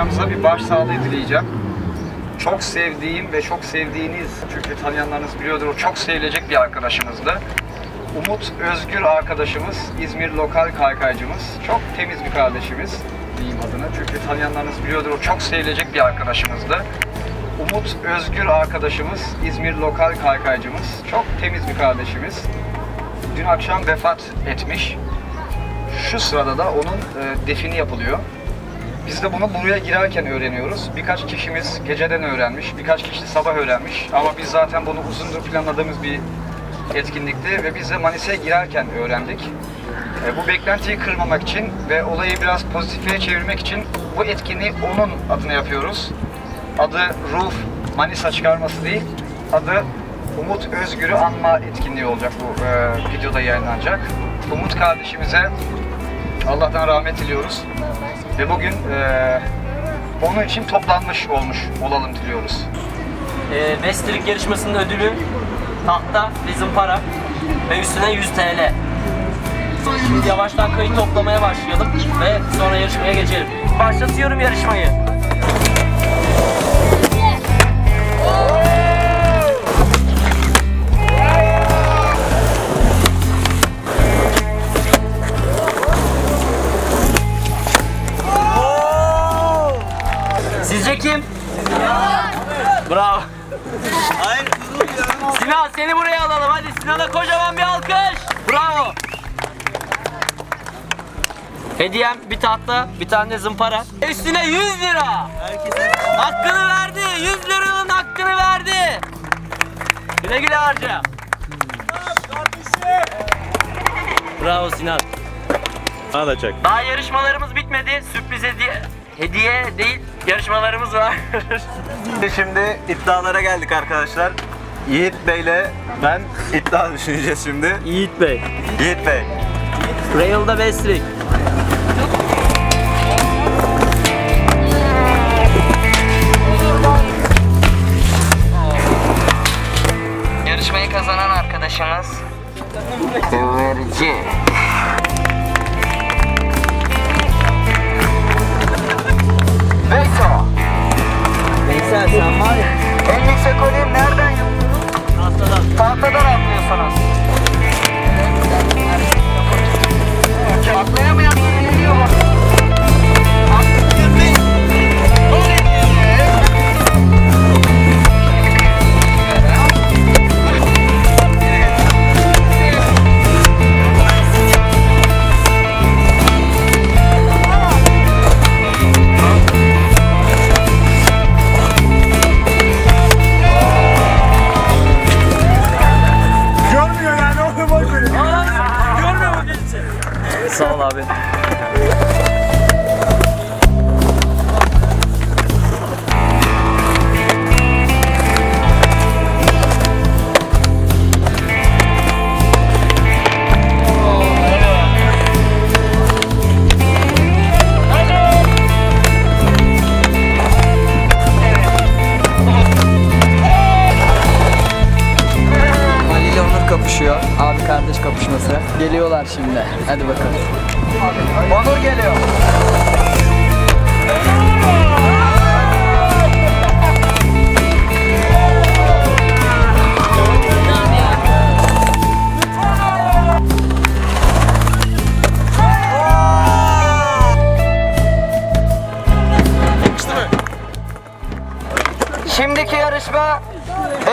camiamıza bir başsağlığı dileyeceğim. Çok sevdiğim ve çok sevdiğiniz, çünkü tanıyanlarınız biliyordur, o çok sevilecek bir arkadaşımızdı. Umut Özgür arkadaşımız, İzmir lokal kaykaycımız. Çok temiz bir kardeşimiz diyeyim adına. Çünkü tanıyanlarınız biliyordur, o çok sevilecek bir arkadaşımızdı. Umut Özgür arkadaşımız, İzmir lokal kaykaycımız. Çok temiz bir kardeşimiz. Dün akşam vefat etmiş. Şu sırada da onun e, defini yapılıyor. Biz de bunu buraya girerken öğreniyoruz. Birkaç kişimiz geceden öğrenmiş, birkaç kişi sabah öğrenmiş. Ama biz zaten bunu uzundur planladığımız bir etkinlikti ve biz de Manisa'ya girerken öğrendik. E, bu beklentiyi kırmamak için ve olayı biraz pozitife çevirmek için bu etkinliği onun adına yapıyoruz. Adı Roof Manisa çıkarması değil, adı Umut Özgür'ü anma etkinliği olacak bu e, videoda yayınlanacak. Umut kardeşimize Allah'tan rahmet diliyoruz. Ve bugün e, onun için toplanmış olmuş olalım diliyoruz. Ee, Westrik yarışmasının ödülü tahta ve zımpara ve üstüne 100 TL. Şimdi yavaştan kayıt toplamaya başlayalım ve sonra yarışmaya geçelim. Başlatıyorum yarışmayı. Sizce Sinan seni buraya alalım. Hadi Sinan'a kocaman bir alkış. Bravo. Hediyem bir tahta, bir tane zımpara. Üstüne 100 lira. Hakkını verdi. 100 liranın hakkını verdi. Güle güle harca. Bravo Sinan. Çak. Daha yarışmalarımız bitmedi. Sürpriz hediye hediye değil yarışmalarımız var. Şimdi iddialara geldik arkadaşlar. Yiğit Bey'le ben iddia düşüneceğiz şimdi. Yiğit Bey. Yiğit Bey. Rail'da Westrik. Sağ ol abi. Kardeş kapışması. Geliyorlar şimdi. Hadi bakalım. Onur geliyor. Şimdiki yarışma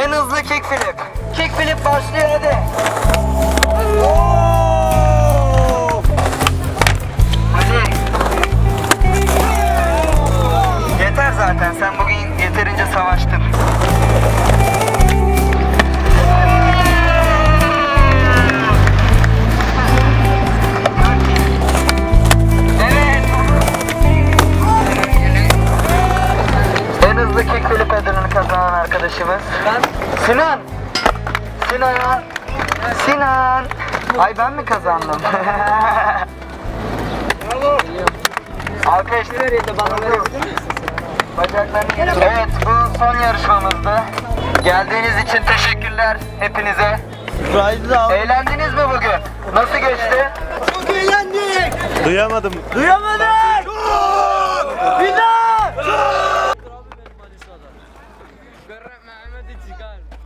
en hızlı kickflip. Kickflip başlıyor hadi. Hadi. Kazanan arkadaşımız. Sinan. Sinan. Sinan. Ay ben mi kazandım? Alkış. Bacaklarını Evet bu son yarışmamızdı. Geldiğiniz için teşekkürler hepinize. Eğlendiniz mi bugün? Nasıl geçti? Duyamadım. Duyamadık! Bir daha! Sigara.